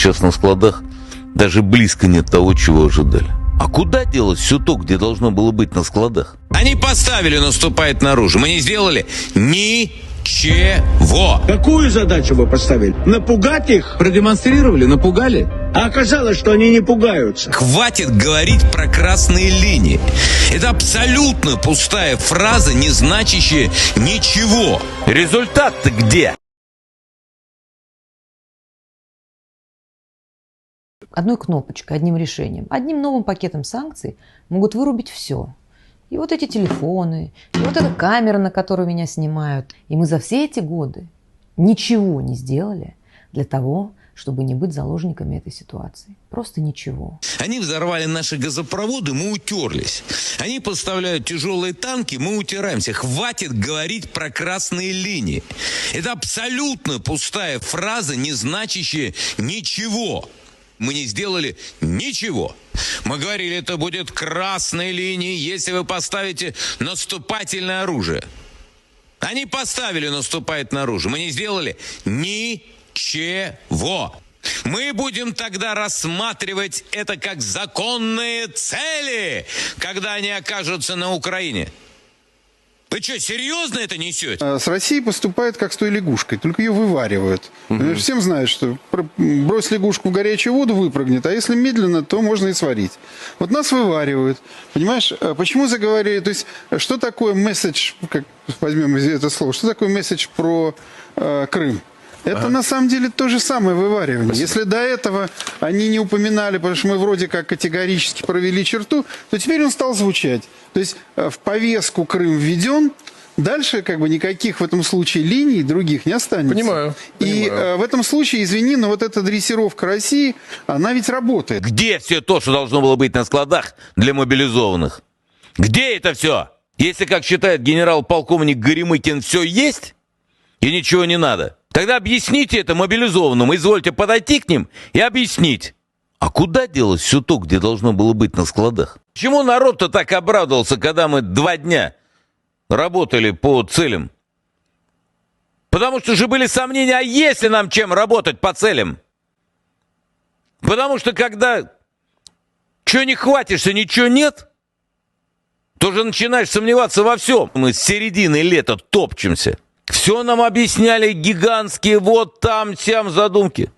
Сейчас на складах даже близко нет того, чего ожидали. А куда делось все то, где должно было быть на складах? Они поставили наступает наружу. Мы не сделали ничего. Какую задачу вы поставили? Напугать их? Продемонстрировали, напугали? А оказалось, что они не пугаются. Хватит говорить про красные линии. Это абсолютно пустая фраза, не значащая ничего. Результат-то где? Одной кнопочкой, одним решением, одним новым пакетом санкций могут вырубить все. И вот эти телефоны, и вот эта камера, на которую меня снимают. И мы за все эти годы ничего не сделали для того, чтобы не быть заложниками этой ситуации. Просто ничего. Они взорвали наши газопроводы, мы утерлись. Они поставляют тяжелые танки, мы утираемся. Хватит говорить про красные линии. Это абсолютно пустая фраза, не значащая ничего. Мы не сделали ничего. Мы говорили, это будет красной линией, если вы поставите наступательное оружие. Они поставили наступательное оружие. Мы не сделали ничего. Мы будем тогда рассматривать это как законные цели, когда они окажутся на Украине. Вы что, серьезно это несете? А С Россией поступают как с той лягушкой, только ее вываривают. Э, Всем знают, что про- брось лягушку в горячую воду, выпрыгнет, а если медленно, то можно и сварить. Вот нас вываривают. Понимаешь, а почему заговорили? То есть, что такое месседж, как возьмем это слово, что такое месседж про э, Крым? Это на самом деле то же самое вываривание. Если до этого они не упоминали, потому что мы вроде как категорически провели черту, то теперь он стал звучать. То есть э, в повестку Крым введен, дальше как бы никаких в этом случае линий других не останется. Понимаю, И понимаю. э, в этом случае, извини, но вот эта дрессировка России, она ведь работает. Где все то, что должно было быть на складах для мобилизованных? Где это все? Если, как считает генерал-полковник Горемыкин, все есть и ничего не надо, тогда объясните это мобилизованным, извольте подойти к ним и объяснить. А куда делось все то, где должно было быть на складах? Почему народ-то так обрадовался, когда мы два дня работали по целям? Потому что же были сомнения, а если нам чем работать по целям? Потому что когда что не хватишься, ничего нет, то же начинаешь сомневаться во всем. Мы с середины лета топчемся. Все нам объясняли гигантские вот там, сям задумки.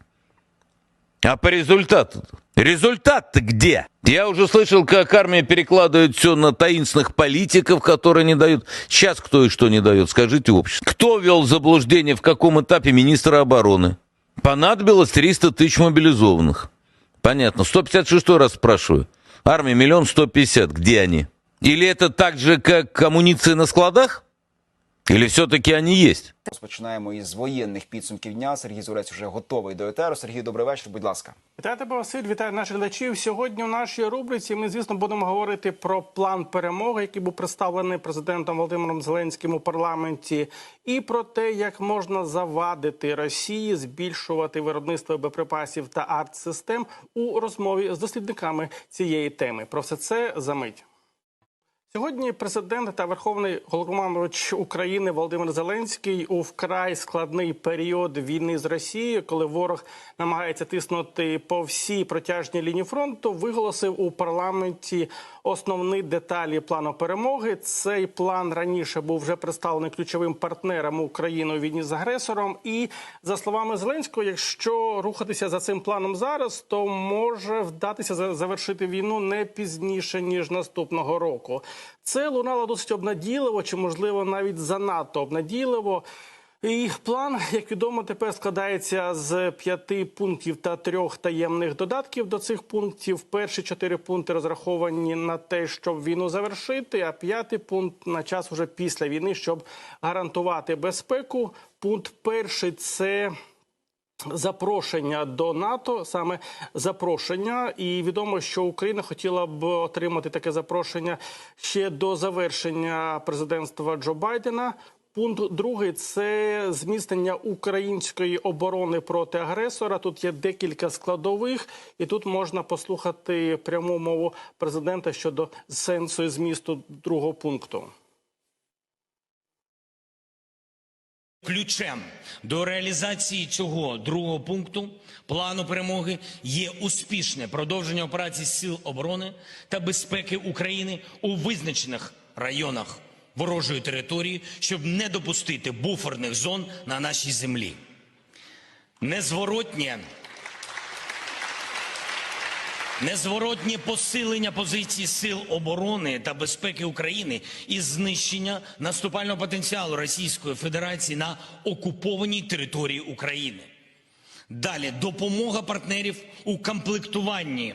А по результату? Результат-то где? Я уже слышал, как армия перекладывает все на таинственных политиков, которые не дают. Сейчас кто и что не дает, скажите общество. Кто вел заблуждение в каком этапе министра обороны? Понадобилось 300 тысяч мобилизованных. Понятно. 156 раз спрашиваю. Армия миллион сто пятьдесят. Где они? Или это так же, как амуниция на складах? Или все-таки они есть? Розпочинаємо із воєнних підсумків дня. Сергій Зурець вже готовий до етеру. Сергій, добрий вечір. Будь ласка. Вітаю тебе, Василь, вітаю наших глядачів. Сьогодні в нашій рубриці ми, звісно, будемо говорити про план перемоги, який був представлений президентом Володимиром Зеленським у парламенті, і про те, як можна завадити Росії збільшувати виробництво боєприпасів та артсистем у розмові з дослідниками цієї теми. Про все це за мить. Сьогодні президент та верховний головнокомандувач України Володимир Зеленський у вкрай складний період війни з Росією, коли ворог намагається тиснути по всій протяжній лінії фронту, виголосив у парламенті основні деталі плану перемоги. Цей план раніше був вже представлений ключовим партнером України у війні з агресором. І за словами Зеленського, якщо рухатися за цим планом зараз, то може вдатися за- завершити війну не пізніше ніж наступного року. Це лунало досить обнадійливо, чи можливо навіть занадто обнадійливо. І план, як відомо, тепер складається з п'яти пунктів та трьох таємних додатків до цих пунктів. Перші чотири пункти розраховані на те, щоб війну завершити, а п'ятий пункт на час уже після війни, щоб гарантувати безпеку. Пункт перший це запрошення до НАТО, саме запрошення, і відомо, що Україна хотіла б отримати таке запрошення ще до завершення президентства Джо Байдена. Пункт другий це зміцнення української оборони проти агресора. Тут є декілька складових, і тут можна послухати пряму мову президента щодо сенсу і змісту другого пункту. Ключем до реалізації цього другого пункту плану перемоги є успішне продовження операцій Сил оборони та безпеки України у визначених районах ворожої території, щоб не допустити буферних зон на нашій землі. Незворотнє Незворотнє посилення позицій сил оборони та безпеки України і знищення наступального потенціалу Російської Федерації на окупованій території України. Далі допомога партнерів у комплектуванні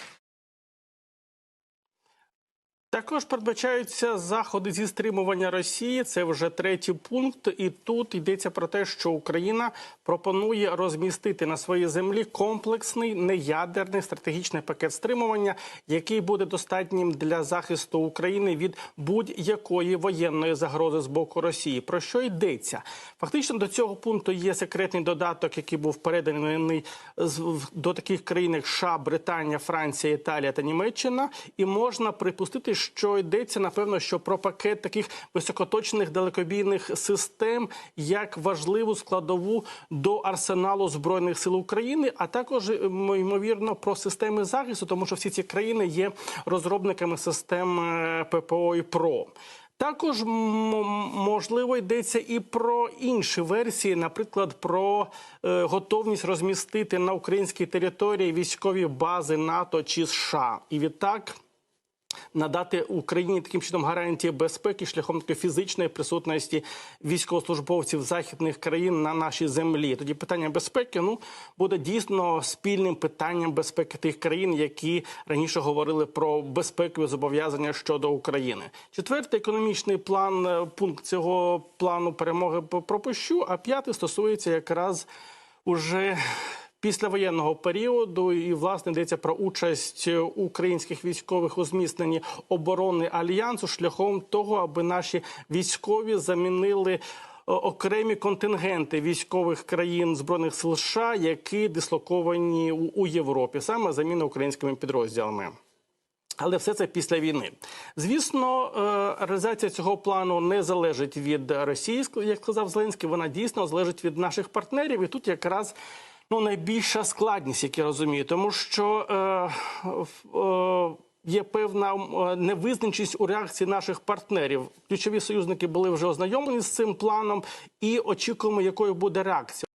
Також передбачаються заходи зі стримування Росії. Це вже третій пункт. І тут йдеться про те, що Україна пропонує розмістити на своїй землі комплексний неядерний стратегічний пакет стримування, який буде достатнім для захисту України від будь-якої воєнної загрози з боку Росії. Про що йдеться? Фактично до цього пункту є секретний додаток, який був переданий до таких країн, як США, Британія, Франція, Італія та Німеччина, і можна припустити, що йдеться напевно, що про пакет таких високоточних далекобійних систем як важливу складову до арсеналу збройних сил України, а також м, ймовірно про системи захисту, тому що всі ці країни є розробниками систем е, ППО і ПРО. Також можливо йдеться і про інші версії, наприклад, про е, готовність розмістити на українській території військові бази НАТО чи США, і відтак надати Україні таким чином гарантії безпеки шляхом такої фізичної присутності військовослужбовців західних країн на нашій землі. Тоді питання безпеки ну буде дійсно спільним питанням безпеки тих країн, які раніше говорили про безпекові зобов'язання щодо України. Четвертий економічний план е, пункт цього плану перемоги пропущу. А п'ятий стосується якраз уже післявоєнного періоду, і власне йдеться про участь українських військових у зміцненні оборони альянсу шляхом того, аби наші військові замінили. е, Окремі контингенти військових країн збройних сил США, які дислоковані у, у Європі, саме заміна українськими підрозділами. Але все це після війни. Звісно, е, реалізація цього плану не залежить від Росії, як сказав Зеленський. Вона дійсно залежить від наших партнерів. І тут якраз ну найбільша складність, як я розумію, тому що е, е, є певна е, невизначеність у реакції наших партнерів. Ключові союзники були вже ознайомлені з цим планом, і очікуємо, якою буде реакція.